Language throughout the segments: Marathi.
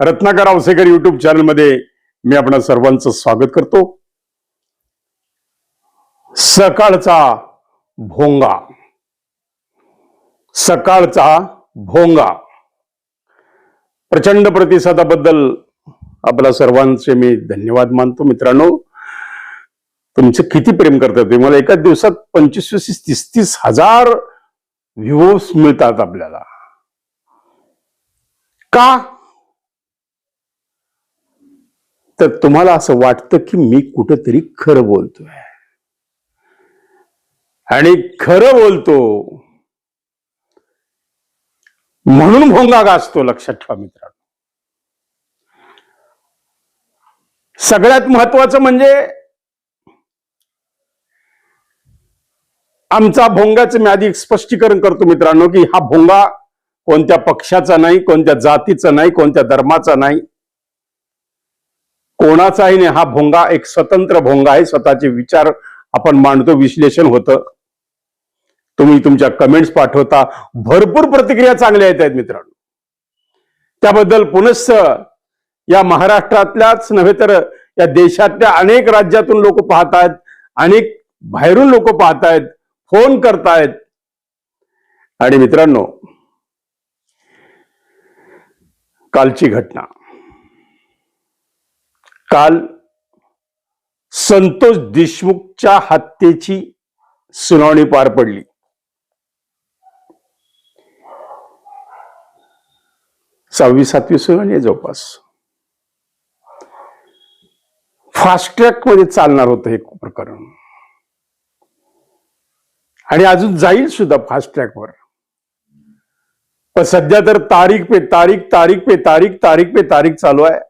रत्नाकर आवसेकर युट्यूब चॅनलमध्ये मी आपणा सर्वांचं स्वागत करतो. सकाळचा भोंगा. सकाळचा भोंगा. प्रचंड प्रतिसादाबद्दल आपल्या सर्वांचे मी धन्यवाद मानतो. मित्रांनो तुमचं किती प्रेम करतात ते. मला एका दिवसात पंचवीस वीस तीस तीस हजार व्ह्यूज मिळतात आपल्याला. का? तर तुम्हाला असं वाटतं की मी कुठंतरी खरं बोलतोय. आणि खरं बोलतो म्हणून भोंगा गाजतो लक्षात ठेवा मित्रांनो. सगळ्यात महत्वाचं म्हणजे आमचा भोंगाचं मी आधी स्पष्टीकरण करतो मित्रांनो की हा भोंगा कोणत्या पक्षाचा नाही कोणत्या जातीचा नाही कोणत्या धर्माचा नाही. कोणाचाही नाही हा भोंगा एक स्वतंत्र भोंगा आहे. स्वतःचे विचार आपण मांडतो विश्लेषण होतं. तुम्ही तुमच्या कमेंट्स पाठवता. भरपूर प्रतिक्रिया चांगल्या येत आहेत मित्रांनो. त्याबद्दल पुनश्च या महाराष्ट्रातल्याच नव्हे तर या देशातल्या अनेक राज्यातून लोक पाहतायत अनेक बाहेरून लोक पाहतायत फोन करतायत. आणि मित्रांनो कालची घटना. काल संतोष देशमुखच्या हत्येची सुनावणी पार पडली. सहावी सातवी सुनावणी आहे जवळपास. फास्ट ट्रॅकमध्ये चालणार होतं हे प्रकरण. आणि अजून जाईल सुद्धा फास्ट ट्रॅकवर पण सध्या तर तारीख पे तारीख तारीख पे तारीख तारीख पे तारीख चालू आहे.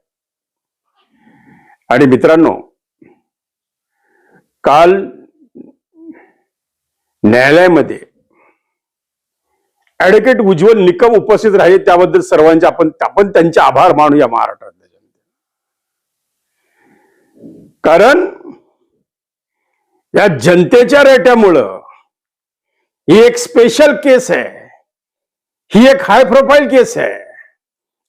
आणि मित्रांनो काल न्यायालयामध्ये ऍडव्होकेट उज्ज्वल निकम उपस्थित राहिले. त्याबद्दल सर्वांचे आपण आपण त्यांचे आभार मानूया महाराष्ट्रातल्या जनते कारण या जनतेच्या रेट्यामुळं ही एक स्पेशल केस आहे. ही एक हाय प्रोफाईल केस आहे.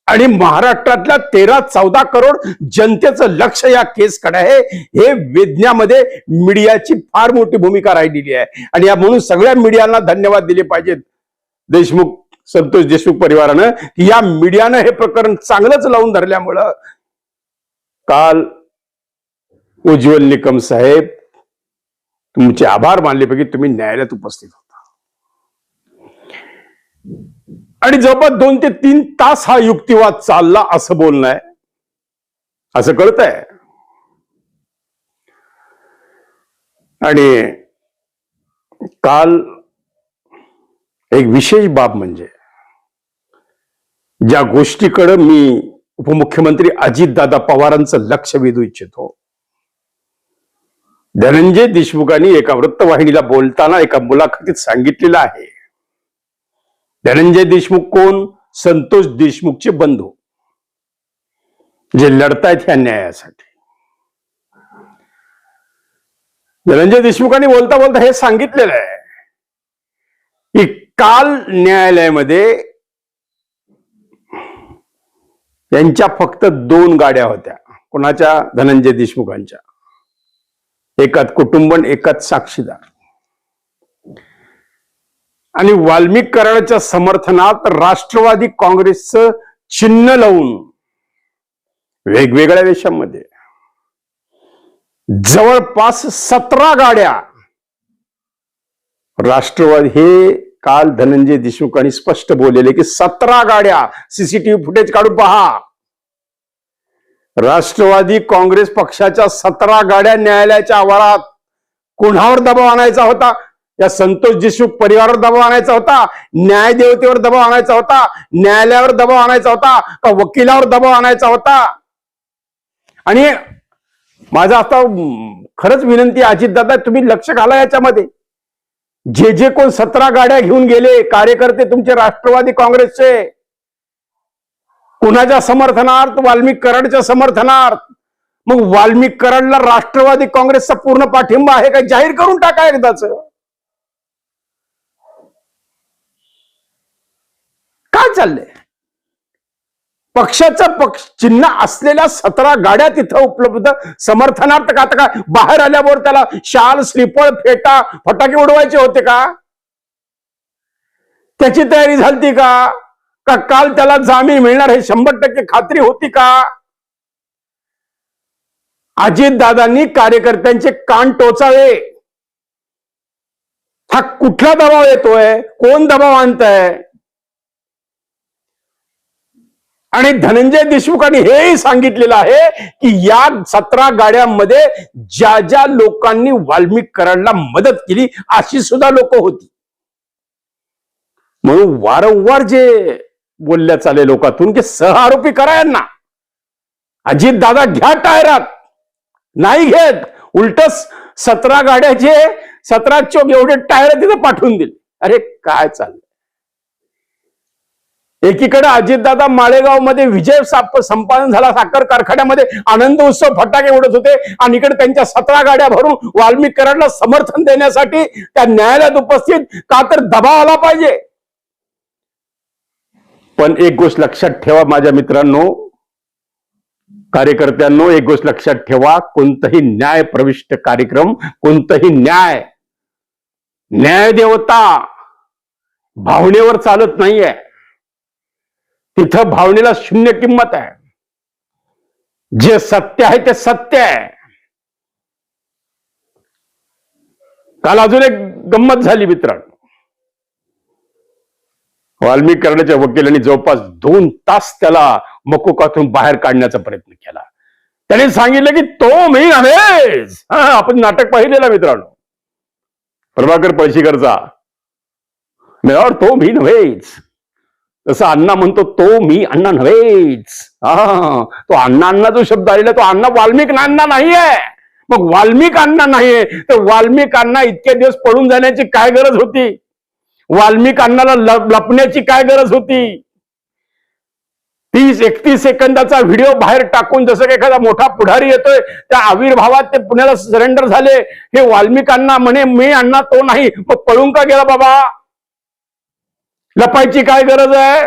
आणि महाराष्ट्रातल्या तेरा चौदा करोड जनतेचं लक्ष या केसकडे आहे. हे वेदण्यामध्ये मीडियाची फार मोठी भूमिका राहिलेली आहे. आणि या म्हणून सगळ्या मीडियाला धन्यवाद दिले पाहिजेत. देशमुख संतोष देशमुख परिवारानं की या मीडियानं हे प्रकरण चांगलंच लावून धरल्यामुळं काल उज्ज्वल निकम साहेब तुमचे आभार मानले पाहिजे तुम्ही न्यायालयात उपस्थित होता आणि जवळपास दोन ते तीन तास हा युक्तिवाद चालला असं बोलणं आहे. असं कळत आहे आणि काल एक विशेष बाब म्हणजे ज्या गोष्टीकडे मी उपमुख्यमंत्री अजितदादा पवारांचं लक्ष वेधू इच्छितो धनंजय देशमुखांनी एका वृत्तवाहिनीला बोलताना एका मुलाखतीत सांगितलेलं आहे धनंजय देशमुख कोण? संतोष देशमुखचे बंधू. जे लढतायत ह्या न्यायासाठी. धनंजय देशमुखांनी बोलता बोलता हे सांगितलेलं आहे की काल न्यायालयामध्ये त्यांच्या फक्त दोन गाड्या होत्या. कोणाच्या? धनंजय देशमुखांच्या. एकात कुटुंबन एकात साक्षीदार. आणि वाल्मिक कराराच्या समर्थनात राष्ट्रवादी काँग्रेसचं चिन्ह लावून वेगवेगळ्या देशांमध्ये जवळपास सतरा गाड्या राष्ट्रवाद हे काल धनंजय देशमुखांनी स्पष्ट बोललेले की सतरा गाड्या सीसीटीव्ही फुटेज काढून पहा. राष्ट्रवादी काँग्रेस पक्षाच्या सतरा गाड्या न्यायालयाच्या आवारात कोणावर दबाव आणायचा होता. या संतोष देशमुख परिवारावर दबाव आणायचा होता न्यायदेवतेवर दबाव आणायचा होता न्यायालयावर दबाव आणायचा होता का वकिलावर दबाव आणायचा होता? आणि माझा आता खरंच विनंती अजित दादा तुम्ही लक्ष घाला याच्यामध्ये. जे जे कोण सतरा गाड्या घेऊन गेले कार्यकर्ते तुमचे राष्ट्रवादी काँग्रेसचे कुणाच्या समर्थनार्थ? वाल्मिक कराडच्या समर्थनार्थ. मग वाल्मिक कराडला राष्ट्रवादी काँग्रेसचा पूर्ण पाठिंबा आहे का? जाहीर करून टाका एकदाच. काय चाललंय? पक्षाचं पक्ष चिन्ह असलेल्या सतरा गाड्या तिथं उपलब्ध समर्थनार्थ का आता काय? बाहेर आल्यावर त्याला शाल श्रीफळ फेटा फटाके उडवायचे होते का? त्याची तयारी झाली का? का काल त्याला जामीन मिळणार हे शंभर टक्के खात्री होती का? अजितदादांनी कार्यकर्त्यांचे कान टोचावे. हा कुठला दबाव येतोय? कोण दबाव आणतंय? आणि धनंजय देशमुखांनी हेही सांगितलेलं आहे की या सतरा गाड्यांमध्ये ज्या ज्या लोकांनी वाल्मिक कराडला मदत केली अशी सुद्धा लोक होती. म्हणून वारंवार जे बोलल्या चाले लोकातून की सहआरोपी करा यांना. अजित दादा घ्या टायरात. नाही घेत. उलट सतरा गाड्याचे सतरा चौक एवढे टायर तिथे पाठवून दिले. अरे काय चाललंय? एकीकडे अजितदादा माळेगावमध्ये विजय साप- संपादन झाला साखर कारखान्यामध्ये आनंद उत्सव फटाके उडत होते आणि इकडे त्यांच्या सतरा गाड्या भरून वाल्मिक कराडला समर्थन देण्यासाठी त्या न्यायालयात उपस्थित. का तर दबाव आला पाहिजे. पण एक गोष्ट लक्षात ठेवा माझ्या मित्रांनो. कार्यकर्त्यांनो एक गोष्ट लक्षात ठेवा. कोणताही न्याय प्रविष्ट कार्यक्रम कोणताही न्याय न्यायदेवता भावनेवर चालत नाहीये. तिथं भावनेला शून्य किंमत आहे. जे सत्य आहे ते सत्य आहे. काल अजून एक गंमत झाली मित्रांनो. वाल्मिक करण्याच्या वकिलांनी जवळपास दोन तास त्याला मकोकातून बाहेर काढण्याचा प्रयत्न केला. त्याने सांगितलं की तो मी नव्हेच हा आपण नाटक पाहिलेला मित्रांनो. प्रभाकर पळशीकरचा. तो मी नव्हेच. जसं अण्णा म्हणतो तो मी अण्णा नव्हेच. हा तो अण्णा अण्णा जो शब्द आलेला तो अण्णा वाल्मिक अण्णा नाहीये. मग वाल्मिक अण्णा नाहीये तर वाल्मिक अण्णा इतके दिवस पळून जाण्याची काय गरज होती? वाल्मिक अण्णाला लपण्याची काय गरज होती? तीस एकतीस सेकंदाचा व्हिडिओ बाहेर टाकून जसं की एखादा मोठा पुढारी येतोय त्या आविर्भावात ते पुण्याला सरेंडर झाले. हे वाल्मिकांना म्हणे मी अण्णा तो नाही. मग पळून का गेला बाबा? लपायची काय गरज आहे?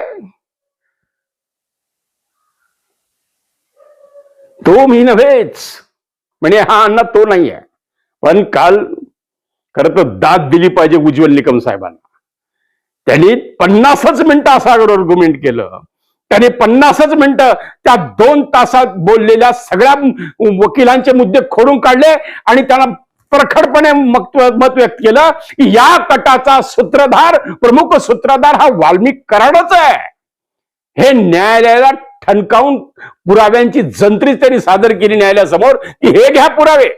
तो मी नव्हेच. म्हणजे हा अण्णा तो नाही आहे पण काल खरं तर दाद दिली पाहिजे उज्ज्वल निकम साहेबांना. त्यांनी पन्नासच मिनिटं असं आर्ग्युमेंट केलं. त्याने पन्नासच मिनिटं त्या दोन तासात बोललेल्या सगळ्या वकिलांचे मुद्दे खोडून काढले आणि त्यांना प्रखरपणे मत मत व्यक्त केलं की या कटाचा सूत्रधार प्रमुख सूत्रधार हा वाल्मिक कराडच आहे. हे न्यायालयाला ठणकावून पुराव्यांची जंत्री त्यांनी सादर केली न्यायालयासमोर की हे घ्या पुरावे.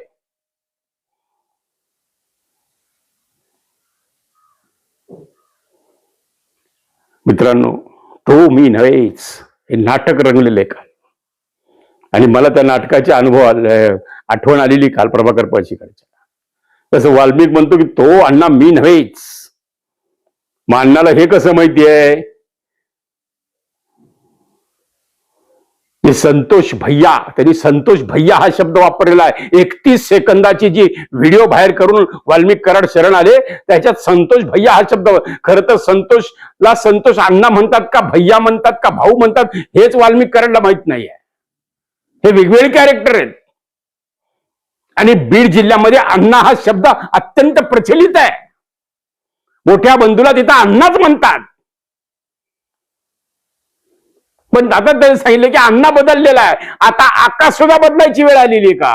मित्रांनो तो मी नव्हेच हे नाटक रंगलेले काल. आणि मला त्या नाटकाचे अनुभव आले- आठवण आलेली काल प्रभाकर पळशीकरच्या तसं वाल्मिक म्हणतो की तो अण्णा मी नव्हेच. मग अण्णाला हे कसं माहिती आहे संतोष भैया त्यांनी संतोष भैया हा शब्द वापरलेला आहे. एकतीस सेकंदाची जी व्हिडिओ बाहेर करून वाल्मिक कराड शरण आले त्याच्यात संतोष भैया हा शब्द खरं तर संतोषला संतोष अण्णा म्हणतात का भैया म्हणतात का भाऊ म्हणतात हेच वाल्मिक कराडला माहीत नाहीये. हे वेगवेगळे कॅरेक्टर आहेत. आणि बीड जिल्ह्यामध्ये अण्णा हा शब्द अत्यंत प्रचलित आहे. मोठ्या बंधूला तिथं अण्णाच म्हणतात. पण आता त्यांनी सांगितलं की अण्णा बदललेला आहे. आता आकाश सुद्धा बदलायची वेळ आलेली का?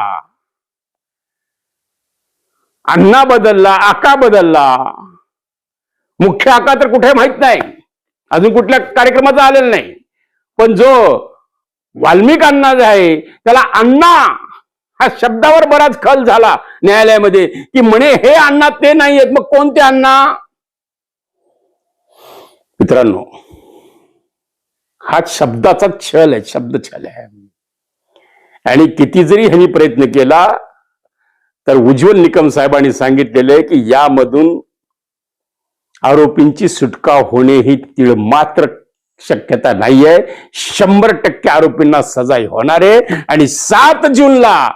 अण्णा बदलला आका बदलला. मुख्य आका तर कुठे माहीत नाही. अजून कुठल्या कार्यक्रमाचा आलेला नाही. पण जो वाल्मिक अण्णा जे आहे त्याला अण्णा हा शब्दावर बराच खल झाला न्यायालयामध्ये. की म्हणे हे अण्णा ते नाही आहेत मग कोणते अण्णा? मित्रांनो हा शब्दाचा छल आहे शब्द छल आहे. आणि किती जरी ह्यांनी प्रयत्न केला तर उज्ज्वल निकम साहेबांनी सांगितलेले की यामधून आरोपींची सुटका होणे ही तीळ मात्र शक्यता नाहीये. शंभर टक्के आरोपींना सजाई होणार आहे. आणि सात जूनला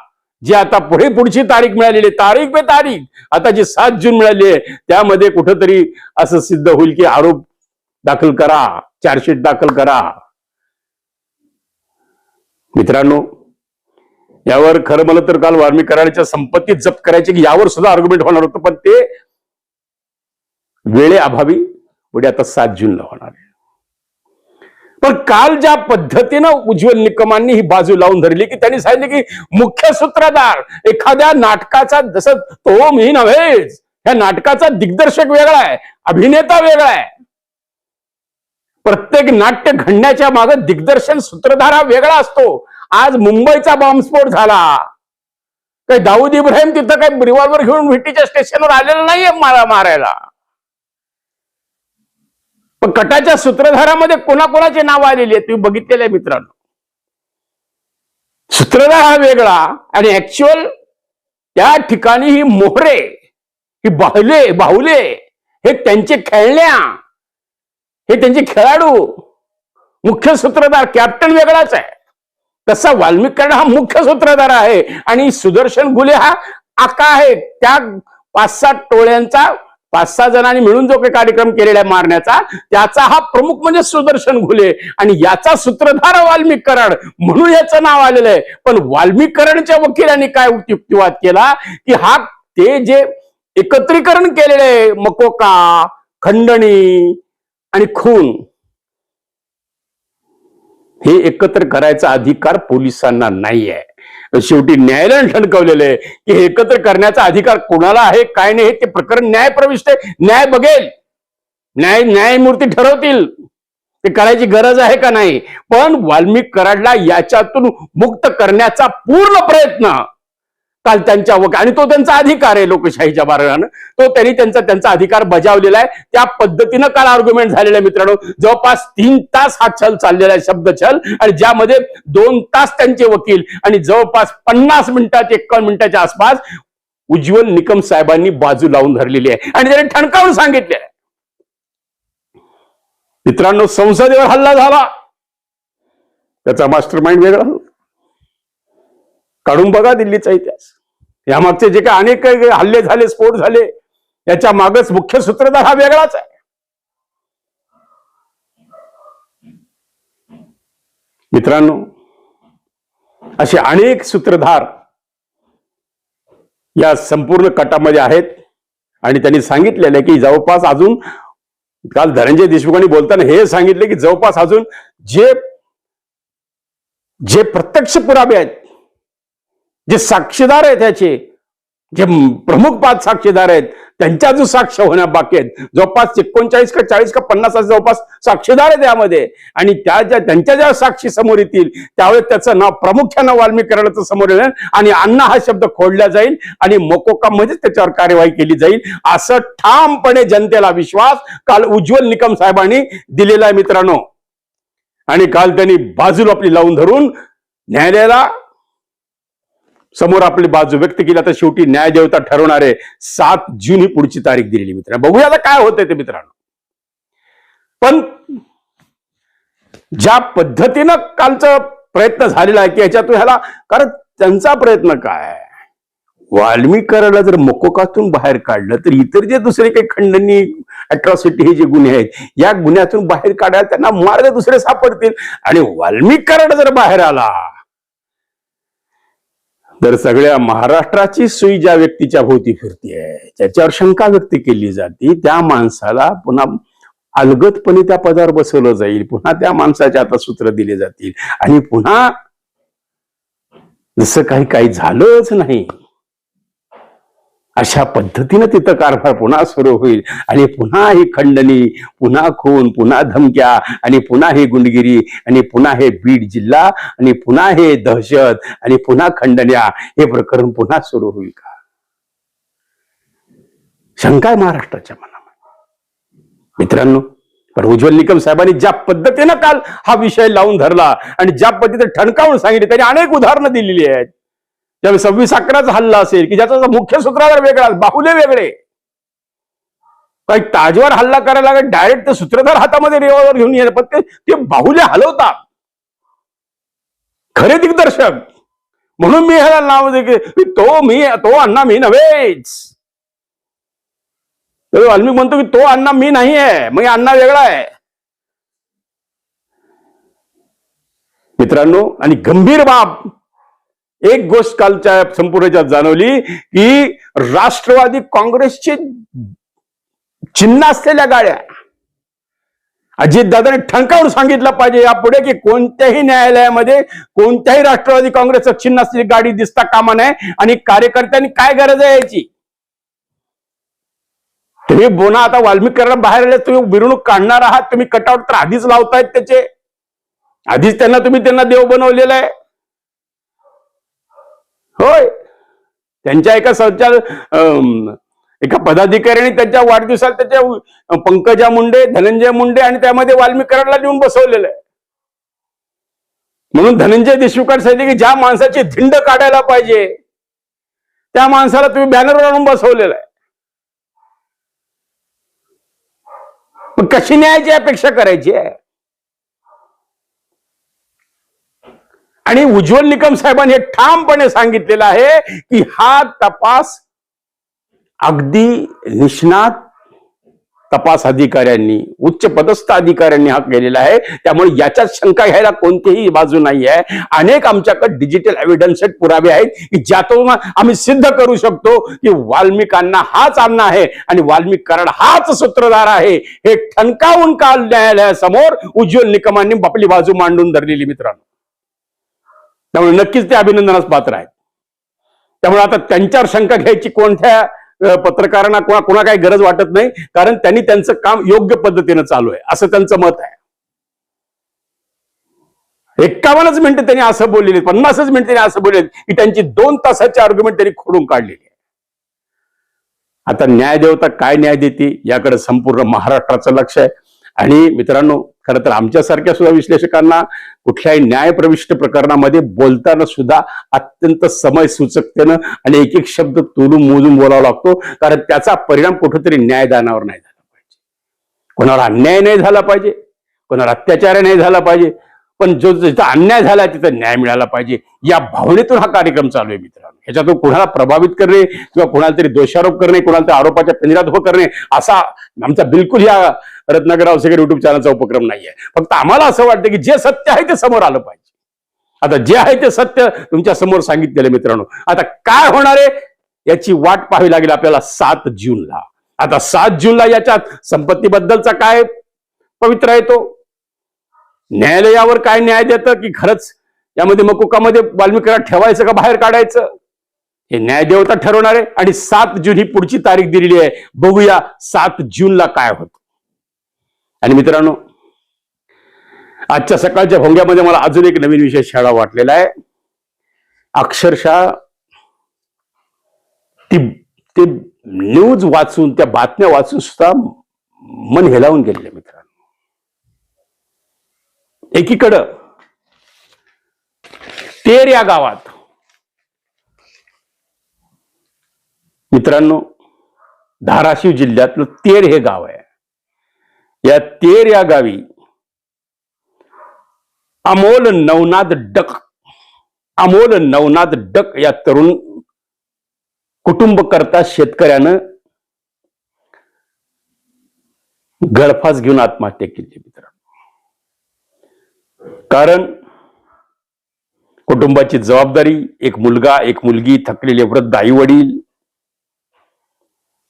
जी आता पुढे पुढची तारीख मिळालेली आहे, तारीख पे तारीख. आता जी सात जून मिळाली आहे त्यामध्ये कुठंतरी असं सिद्ध होईल की आरोप दाखल करा चार्जशीट दाखल करा. मित्रांनो यावर खरं मला तर काल वार्मी कराडच्या संपत्ती जप्त करायची की यावर सुद्धा आर्ग्युमेंट होणार होतं पण ते वेळे अभावी पुढे आता सात जूनला होणार आहे. पण काल ज्या पद्धतीनं उज्ज्वल निकमांनी ही बाजू लावून धरली की त्यांनी सांगितले की मुख्य सूत्रधार एखाद्या नाटकाचा जसं तो मी नव्हेच ह्या नाटकाचा दिग्दर्शक वेगळा आहे अभिनेता वेगळा आहे. प्रत्येक नाट्य घडण्याच्या मागे दिग्दर्शन सूत्रधार हा वेगळा असतो. आज मुंबईचा बॉम्बस्फोट झाला. काही दाऊद इब्राहिम तिथं काही रिव्हॉल्वर घेऊन व्हिटीच्या स्टेशनवर आलेला नाहीये मारा मारायला. पण कटाच्या सूत्रधारामध्ये कोणाकोणाचे नाव आलेली आहेत? तुम्ही बघितलेले आहे मित्रांनो. सूत्रधार हा वेगळा आणि ऍक्च्युअल त्या ठिकाणी ही मोहरे ही बाहुले बाहुले हे त्यांचे खेळण्या हे त्यांचे खेळाडू. मुख्य सूत्रधार कॅप्टन वेगळाच आहे. तसा वाल्मिक हा मुख्य सूत्रधार आहे. आणि सुदर्शन गुले हा आका आहे. त्या पाच सात टोळ्यांचा पाच सहा जणांनी मिळून जो काही कार्यक्रम केलेला आहे मारण्याचा त्याचा हा प्रमुख म्हणजे सुदर्शन घुले. आणि याचा सूत्रधार वाल्मिक कराड म्हणून याचं नाव आलेलं आहे. पण वाल्मिक कराडच्या वकिलांनी काय युक्तिवाद केला? की हा ते जे एकत्रीकरण केलेलं आहे मकोका खंडणी आणि खून हे एकत्र करायचा अधिकार पोलिसांना नाही आहे शेवटी न्यायालयाने ठणकवलेलं आहे की हे एकत्र करण्याचा अधिकार कोणाला आहे काय नाही ते प्रकरण न्याय प्रविष्ट न्याय बघेल. न्याय न्यायमूर्ती ठरवतील. ते करायची गरज आहे का नाही? पण वाल्मिक कराडला याच्यातून मुक्त करण्याचा पूर्ण प्रयत्न काल त्यांच्या वक आणि तो त्यांचा अधिकार आहे लोकशाहीच्या मार्गानं. तो त्यांनी त्यांचा त्यांचा अधिकार बजावलेला आहे. त्या पद्धतीनं काल आर्ग्युमेंट झालेलं आहे मित्रांनो. जवळपास तीन तास हा छल चाललेला आहे शब्द छल. आणि ज्यामध्ये दोन तास त्यांचे वकील आणि जवळपास पन्नास मिनिटाचे एकावन्न मिनिटाच्या आसपास उज्ज्वल निकम साहेबांनी बाजू लावून धरलेली आहे. आणि त्यांनी ठणकावून सांगितले आहे. मित्रांनो संसदेवर हल्ला झाला. त्याचा मास्टर माइंड वेगळा. काढून बघा दिल्लीचा इतिहास. यामागचे जे काही अनेक काही हल्ले झाले स्फोट झाले याच्या मागच मुख्य सूत्रधार हा वेगळाच आहे. मित्रांनो असे अनेक सूत्रधार या संपूर्ण कटामध्ये आहेत आणि त्यांनी सांगितलेलं आहे की जवळपास अजून काल धनंजय देशमुखांनी बोलताना हे सांगितले की जवळपास अजून जे जे प्रत्यक्ष पुरावे आहेत जे साक्षीदार आहेत त्याचे जे प्रमुख पाच साक्षीदार आहेत त्यांच्या जो साक्ष होण्या बाकी आहेत जवळपास एकोणचाळीस का चाळीस का पन्नास असे जवळपास साक्षीदार आहेत त्यामध्ये आणि त्या ज्या त्यांच्या ज्या साक्षी समोर येतील त्यावेळेस त्याचं नाव प्रामुख्यानं वाल्मीकरणाचं समोर येईल आणि अण्णा हा शब्द खोडला जाईल आणि मकोकामध्येच त्याच्यावर कार्यवाही केली जाईल. असं ठामपणे जनतेला विश्वास काल उज्ज्वल निकम साहेबांनी दिलेला आहे मित्रांनो. आणि काल त्यांनी बाजूला आपली लावून धरून न्यायालयाला समोर आपली बाजू व्यक्त केली. आता शेवटी न्यायदेवता देवता ठरवणारे सात जून ही पुढची तारीख दिलेली मित्रांनो. बघूया आता काय होतंय ते मित्रांनो. पण ज्या पद्धतीनं कालचा प्रयत्न झालेला आहे की याच्यातून ह्याला कारण त्यांचा प्रयत्न काय आहे? वाल्मिकराला जर मकोकातून बाहेर काढलं तर इतर जे दुसरे काही खंडणी अट्रॉसिटी हे जे गुन्हे आहेत या गुन्ह्यातून बाहेर काढायला त्यांना मार्ग दुसरे सापडतील. आणि वाल्मिक जर बाहेर आला तर सगळ्या महाराष्ट्राची सुई ज्या व्यक्तीच्या भोवती फिरतीये ज्याच्यावर शंका व्यक्त केली जाते त्या माणसाला पुन्हा अलगतपणे त्या पदावर बसवलं जाईल पुन्हा त्या माणसाचे आता सूत्र दिले जातील. आणि पुन्हा जसं काही काही झालंच नाही अशा पद्धतीनं तिथं कारभार पुन्हा सुरू होईल. आणि पुन्हा ही खंडणी पुन्हा खून पुन्हा धमक्या आणि पुन्हा ही गुंडगिरी आणि पुन्हा हे बीड जिल्हा आणि पुन्हा हे दहशत आणि पुन्हा खंडण्या हे प्रकरण पुन्हा सुरू होईल का? शंका आहे महाराष्ट्राच्या मनामध्ये. मित्रांनो पण उज्ज्वल निकम साहेबांनी ज्या पद्धतीनं काल हा विषय लावून धरला आणि ज्या पद्धतीने ठणकावून सांगितले त्यांनी अनेक उदाहरणं दिलेली आहेत. त्यावेळी सव्वीस अकराचा हल्ला असेल की ज्याचा मुख्य सूत्रधार वेगळा बाहुले वेगळे. काही ताजवर हल्ला करायला लागेल डायरेक्ट ते सूत्रधार हातामध्ये रेवावर घेऊन येणार पण ते बाहुले हलवतात. खरे दिग्दर्शक. म्हणून मी ह्याला नाव की तो मी तो अण्णा मी नव्हेच. तर वाल्मिक म्हणतो की तो अण्णा मी नाही आहे मग अण्णा वेगळा आहे. मित्रांनो आणि गंभीर बाब एक गोष्ट कालच्या संपूर्ण याच्यात जाणवली की राष्ट्रवादी काँग्रेसचे चिन्ह असलेल्या गाड्या अजित दादाने ठणकावून सांगितलं पाहिजे यापुढे की कोणत्याही न्यायालयामध्ये कोणत्याही राष्ट्रवादी काँग्रेसचं चिन्ह असलेली गाडी दिसता कामा नये आणि कार्यकर्त्यांनी काय गरज आहे याची? तुम्ही बोना आता वाल्मिकीकरण बाहेर आले तुम्ही मिरवणूक काढणार आहात तुम्ही कटआउट तर आधीच लावतायत त्याचे. आधीच त्यांना तुम्ही त्यांना देव बनवलेला आहे. होय. त्यांच्या एका संचार अं, एका पदाधिकाऱ्याने त्यांच्या वाढदिवसाला त्याच्या पंकजा मुंडे धनंजय मुंडे आणि त्यामध्ये वाल्मिकरांना देऊन बसवलेलं आहे. म्हणून धनंजय देशमुखांनी सांगितले की ज्या माणसाची धिंड काढायला पाहिजे त्या माणसाला तुम्ही बॅनर आणून बसवलेला आहे. कशी न्यायाची अपेक्षा करायची आहे? आणि उज्ज्वल निकम साहेबांनी हे ठामपणे सांगितलेलं आहे की हा तपास अगदी निष्णात तपास अधिकाऱ्यांनी उच्च पदस्थ अधिकाऱ्यांनी हा केलेला आहे. त्यामुळे याच्यात शंका घ्यायला कोणतीही बाजू नाही आहे. अनेक आमच्याकडे डिजिटल एव्हिडन्स पुरावे आहेत की ज्यातून आम्ही सिद्ध करू शकतो की वाल्मिकांना हाच अण्णा आहे आणि वाल्मिक कराड हाच सूत्रधार आहे. हे ठणकावून काल न्यायालयासमोर उज्ज्वल निकमांनी आपली बाजू मांडून धरलेली मित्रांनो. त्यामुळे नक्कीच ते अभिनंदनास पात्र आहेत. त्यामुळे आता त्यांच्यावर शंका घ्यायची कोणत्या पत्रकारांना कोणा कोणा काही गरज वाटत नाही कारण त्यांनी त्यांचं काम योग्य पद्धतीनं चालू आहे असं त्यांचं मत आहे. एक्कावन्नच मिनिटं त्यांनी असं बोललेले पन्नासच मिनिटं त्यांनी असं बोलले की त्यांची दोन तासाची आर्ग्युमेंट त्यांनी खोडून काढलेली आहे आता न्यायदेवता काय न्याय देते याकडे संपूर्ण महाराष्ट्राचं लक्ष आहे. आणि मित्रांनो खरं तर आमच्यासारख्या सुद्धा विश्लेषकांना कुठल्याही न्यायप्रविष्ट प्रकरणामध्ये बोलताना सुद्धा अत्यंत समय सूचकतेनं आणि एक एक शब्द तोलून मोजून बोलावा लागतो. कारण त्याचा परिणाम कुठेतरी न्यायदानावर नाही झाला पाहिजे. कोणाला अन्याय नाही झाला पाहिजे. कोणाला अत्याचार नाही झाला पाहिजे. पण जो जिथं अन्याय झाला तिथं न्याय मिळाला पाहिजे. या भावनेतून हा कार्यक्रम चालू आहे मित्रांनो. ह्याच्यातून कुणाला प्रभावित करणे किंवा कोणाला तरी दोषारोप करणे कोणाला तरी आरोपाच्या पिंजऱ्यात उभं करणे असा आमचा बिलकुल या रत्नाकर सगळे युट्यूब चॅनलचा उपक्रम नाहीये. फक्त आम्हाला असं वाटतं की जे सत्य आहे ते समोर आलं पाहिजे. आता जे आहे ते सत्य तुमच्यासमोर सांगितलेलं मित्रांनो. आता काय होणार आहे? याची वाट पाहावी लागेल आपल्याला सात जूनला. आता सात जूनला याच्यात संपत्तीबद्दलचा काय पवित्र आहे तो? न्यायालयावर काय न्याय देतं की खरंच यामध्ये मकुकामध्ये वाल्मिकीला ठेवायचं का बाहेर काढायचं? हे न्यायदेवता ठरवणार आहे आणि सात जून ही पुढची तारीख दिलेली आहे. बघूया सात जूनला काय होत. आणि मित्रांनो आजच्या सकाळच्या भोंग्यामध्ये मला अजून एक नवीन विषय शाळा वाटलेला आहे. अक्षरशः ती ते न्यूज वाचून त्या बातम्या वाचून सुद्धा मन हेलावून गेलेले मित्रांनो. एकीकडं तेर या गावात मित्रांनो धाराशिव जिल्ह्यातलं तेर हे गाव आहे. या तेर या गावी अमोल नवनाथ डक अमोल नवनाथ डक या तरुण कुटुंब करता शेतकऱ्यानं गळफास घेऊन आत्महत्या केली मित्रांनो. कारण कुटुंबाची जबाबदारी एक मुलगा एक मुलगी थकलेले वृद्ध आई वडील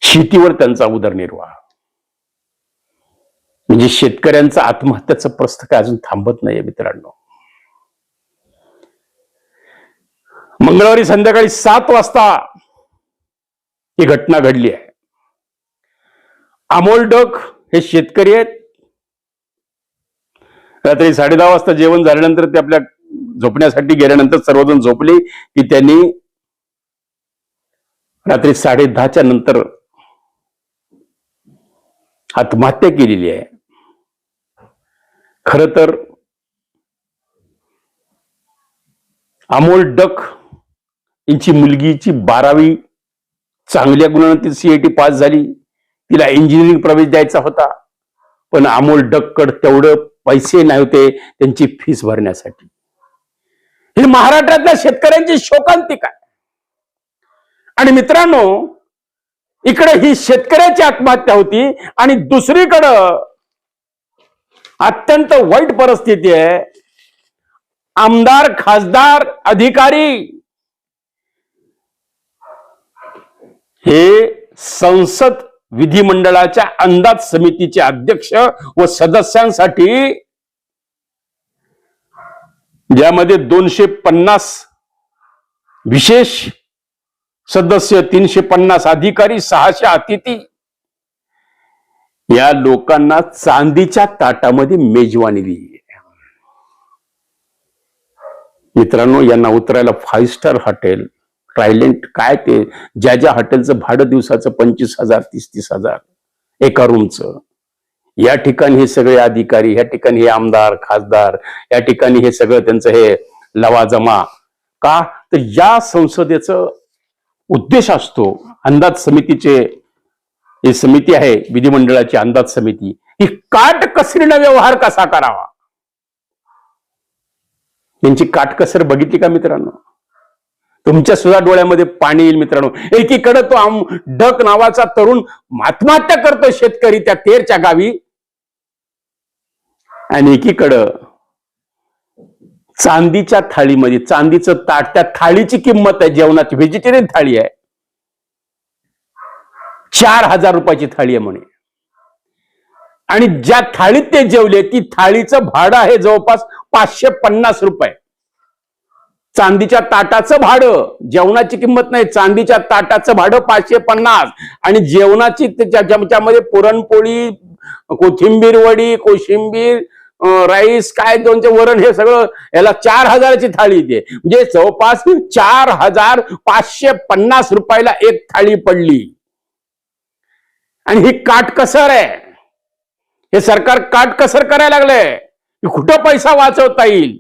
शेतीवर त्यांचा उदरनिर्वाह. म्हणजे शेतकऱ्यांचं आत्महत्याचं प्रस्थ काय अजून थांबत नाहीये मित्रांनो. मंगळवारी संध्याकाळी सात वाजता ही घटना घडली आहे. अमोल डक हे शेतकरी आहेत. रात्री साडे दहा वाजता जेवण झाल्यानंतर ते आपल्या झोपण्यासाठी गेल्यानंतर सर्वजण झोपले की त्यांनी रात्री साडे दहाच्या नंतर आत्महत्या केलेली आहे. खर तर अमोल डक यांची मुलगीची बारावी चांगल्या गुणांनी ती सीआयटी पास झाली. तिला इंजिनिअरिंग प्रवेश द्यायचा होता. पण अमोल डक्कड तेवढं पैसे नाही होते त्यांची फीस भरण्यासाठी. ही महाराष्ट्रातल्या शेतकऱ्यांची शोकांतिक आहे. आणि मित्रांनो इकडे ही शेतकऱ्याची आत्महत्या होती आणि दुसरीकडं अत्यंत वाईट परिस्थिती आहे. आमदार खासदार अधिकारी हे संसद विधिमंडळाच्या अंदाज समितीचे अध्यक्ष व सदस्यांसाठी ज्यामध्ये दोनशे पन्नास विशेष सदस्य तीनशे पन्नास अधिकारी सहाशे अतिथी. या लोकांना चांदीच्या ताटामध्ये मेजवानी दिली मित्रांनो यांना उतरायला फाईव्ह स्टार हॉटेल ट्रायलेंट काय ते? ज्या ज्या हॉटेलचं भाडं दिवसाचं पंचवीस हजार तीस तीस हजार एका रूमचं या ठिकाणी हे सगळे अधिकारी या ठिकाणी हे आमदार खासदार या ठिकाणी हे सगळं त्यांचं हे लवाजमा. का? तर या संसदेचं उद्देश असतो. अंदाज समितीचे ही समिती आहे विधिमंडळाची अंदाज समिती. ही काटकसरीनं व्यवहार कसा करावा? यांची काटकसर बघितली का मित्रांनो? तुमच्या सुद्धा डोळ्यामध्ये पाणी येईल मित्रांनो. एकीकडे तो आम डक नावाचा तरुण आत्महत्या करतो शेतकरी त्या तेरच्या गावी. आणि एकीकडं चांदीच्या थाळीमध्ये चांदीचं ताट त्या थाळीची किंमत आहे जेवणाची व्हेजिटेरियन थाळी आहे. चार हजार रुपयाची थाळी आहे म्हणे. आणि ज्या थाळीत ते जेवले ती थाळीचं भाडं आहे जवळपास पाचशे पन्नास रुपये. चांदीच्या ताटाचं भाडं जेवणाची किंमत नाही चांदीच्या ताटाचं भाडं पाचशे पन्नास. आणि जेवणाची त्याच्या त्याच्यामध्ये पुरणपोळी कोथिंबीर वडी कोशिंबीर राईस काय दोनचे वरण हे सगळं याला चार हजाराची थाळी येते. म्हणजे जवळपास चार हजार पाचशे पन्नास रुपयाला एक थाळी पडली. आणि ही काटकसर आहे. हे सरकार काटकसर करायला लागलंय. कुठं पैसा वाचवता येईल?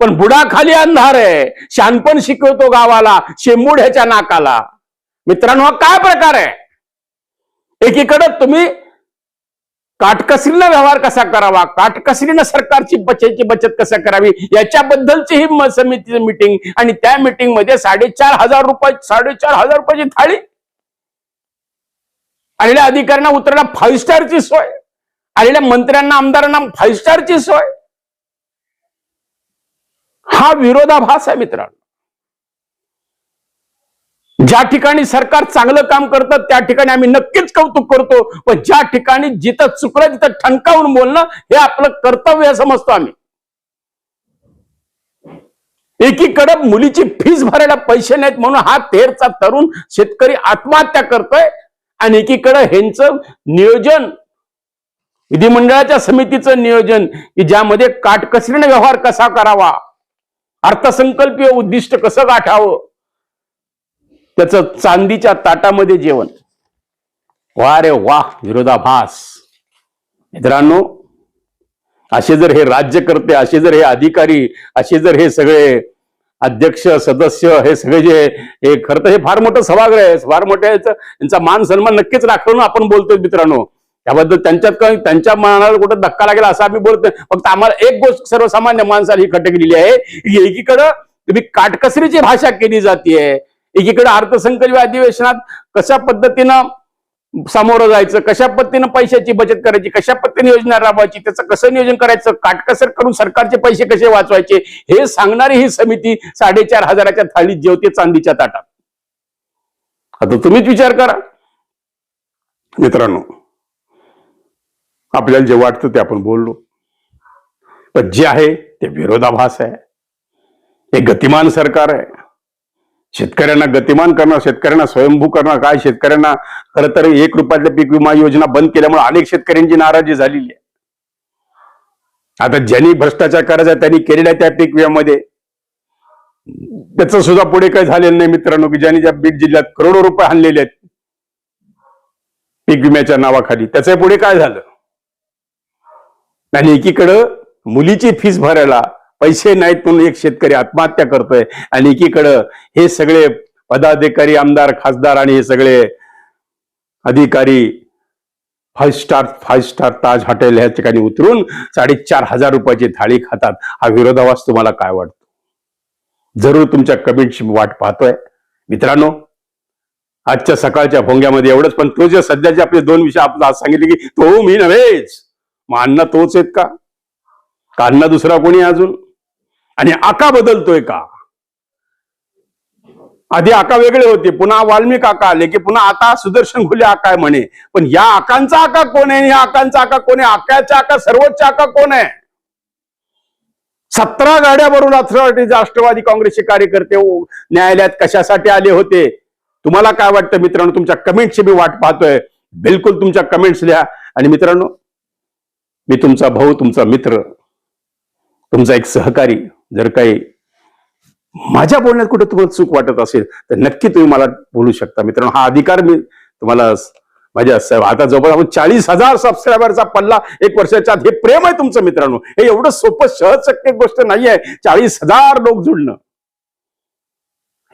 पण बुडाखाली अंधार आहे. शानपण शिकवतो गावाला शेंबुड्याच्या नाकाला. मित्रांनो हा काय प्रकार आहे? एकीकडे तुम्ही काटकसरीनं व्यवहार कसा करावा? काटकसरीनं सरकारची बचतची बचत कसा करावी? याच्याबद्दलची ही समितीची मिटिंग आणि त्या मीटिंगमध्ये साडेचार हजार रुपये साडेचार हजार रुपयाची थाळी. आलेल्या अधिकाऱ्यांना उतरायला फाईव्ह स्टारची सोय. आलेल्या मंत्र्यांना आमदारांना फाईव्ह स्टारची सोय. हा विरोधाभास आहे मित्रांनो. ज्या ठिकाणी सरकार चांगलं काम करतं त्या ठिकाणी आम्ही नक्कीच कौतुक करतो. पण ज्या ठिकाणी जिथं चुकलं तिथं ठणकावून बोलणं हे आपलं कर्तव्य समजतो आम्ही. एकीकडे मुलीची फीस भरायला पैसे नाहीत म्हणून हा तेरचा तरुण शेतकरी आत्महत्या करतोय आणि एकीकडे ह्यांचं नियोजन विधिमंडळाच्या समितीचं नियोजन की ज्यामध्ये काटकसरीने व्यवहार कसा करावा? अर्थसंकल्पीय उद्दिष्ट कसं गाठावं? त्याचं चांदीच्या ताटामध्ये जेवण. वा रे वा विरोधाभास. मित्रांनो असे जर हे राज्यकर्ते असे जर हे अधिकारी असे जर हे सगळे अध्यक्ष सदस्य हे सगळे जे हे खरं तर हे फार मोठं सभागृह आहे. फार मोठ्या यांचा मान सन्मान नक्कीच राखून आपण बोलतोय मित्रांनो. त्याबद्दल त्यांच्यात काही त्यांच्या मनाला कुठं धक्का लागेल असं आम्ही बोलतोय. फक्त आम्हाला एक गोष्ट सर्वसामान्य माणसाला ही खटकलेली आहे की एकीकडं तुम्ही काटकसरीची भाषा केली जाते एकीकडे अर्थसंकल्पीय अधिवेशनात कशा पद्धतीनं सामोरं जायचं कशा पद्धतीनं पैशाची बचत करायची कशा पद्धतीने योजना राबवायची त्याचं कसं नियोजन करायचं काटकसर करून सरकारचे पैसे कसे वाचवायचे हे सांगणारी ही समिती साडेचार हजाराच्या थाळीत जेवते चांदीच्या ताटात. आता तुम्हीच विचार करा. मित्रांनो आपल्याला जे वाटतं ते आपण बोललो. पण जे आहे ते विरोधाभास आहे. हे गतिमान सरकार आहे. शेतकऱ्यांना गतिमान करणं शेतकऱ्यांना स्वयंभू करणं काय शेतकऱ्यांना? खरं तर एक रुपयातल्या पीक विमा योजना बंद केल्यामुळे अनेक शेतकऱ्यांची नाराजी झालेली आहे. आता ज्यांनी भ्रष्टाचार करायचा त्यांनी केलेल्या त्या पीक विम्यामध्ये. त्याचं सुद्धा पुढे काही झालेलं नाही मित्रांनो की ज्यांनी ज्या बीड जिल्ह्यात करोडो रुपये आणलेले आहेत पीक विम्याच्या नावाखाली. त्याच्या पुढे काय झालं? आणि एकीकडं मुलीची फीस भरायला पैसे नाहीत म्हणून एक शेतकरी आत्महत्या करतोय. आणि एकीकडं हे सगळे पदाधिकारी आमदार खासदार आणि हे सगळे अधिकारी five star five star Taj hotel ह्या ठिकाणी उतरून साडेचार हजार रुपयाची थाळी खातात. हा विरोधावास तुम्हाला काय वाटतो? जरूर तुमच्या कमेंटची वाट पाहतोय. मित्रांनो आजच्या सकाळच्या भोंग्यामध्ये एवढंच पण तो जे सध्याचे आपले दोन विषय आपण आज सांगितले की तो मी नव्हेच. मग अण्णा तोच आहेत का? अण्णा दुसरा कोणी अजून? आणि आका बदलतोय का? आधी आका वेगळे होते पुन्हा वाल्मिक आका आले की पुन्हा आता सुदर्शन खुले आका आहे म्हणे. पण या आकांचा आका कोण आहे? या आकांचा आका कोण आहे? आकाच्या आका सर्वोच्च आका कोण आहे? सतरा गाड्यावरून राष्ट्रवादी राष्ट्रवादी काँग्रेसचे कार्यकर्ते हो, न्यायालयात कशासाठी आले होते? तुम्हाला काय वाटतं मित्रांनो? तुमच्या कमेंटची मी वाट पाहतोय. बिलकुल तुमच्या कमेंट्स लिहा आणि मित्रांनो मी तुमचा भाऊ तुमचा मित्र तुमचा एक सहकारी जर काही माझ्या बोलण्यात कुठे तुम्हाला चूक वाटत असेल तर नक्की तुम्ही मला बोलू शकता. मित्रांनो हा अधिकार मी तुम्हाला माझ्या आता जवळ आपण चाळीस हजार सबस्क्रायबरचा पल्ला एक वर्षाच्या आत हे प्रेम आहे तुमचं मित्रांनो. हे एवढं सोपं सहज शक्य गोष्ट नाहीये चाळीस हजार लोक जुळणं.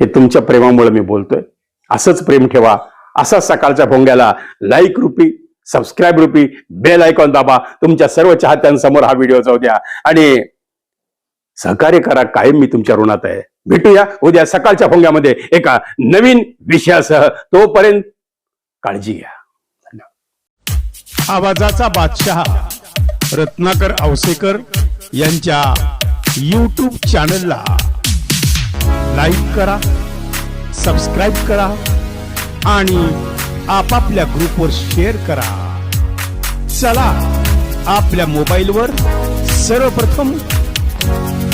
हे तुमच्या प्रेमामुळे मी बोलतोय. असंच प्रेम ठेवा. असा सकाळच्या भोंग्याला लाईक रुपी सबस्क्राईब रुपी बेल आयकॉन दाबा. तुमच्या सर्व चाहत्यांसमोर हा व्हिडिओ जाऊ द्या. आणि सहकार्य करा कायम मी तुमच्या ऋणात आहे. भेटूया उद्या सकाळच्या भोंग्यामध्ये एका नवीन विषयासह. तोपर्यंत काळजी घ्या. आवाजाचा बादशहा रत्नाकर आवसेकर यांच्या यूट्यूब चॅनलला लाईक करा सबस्क्राईब करा आणि आपापल्या ग्रुपवर शेअर करा. चला आपल्या मोबाईलवर सर्वप्रथम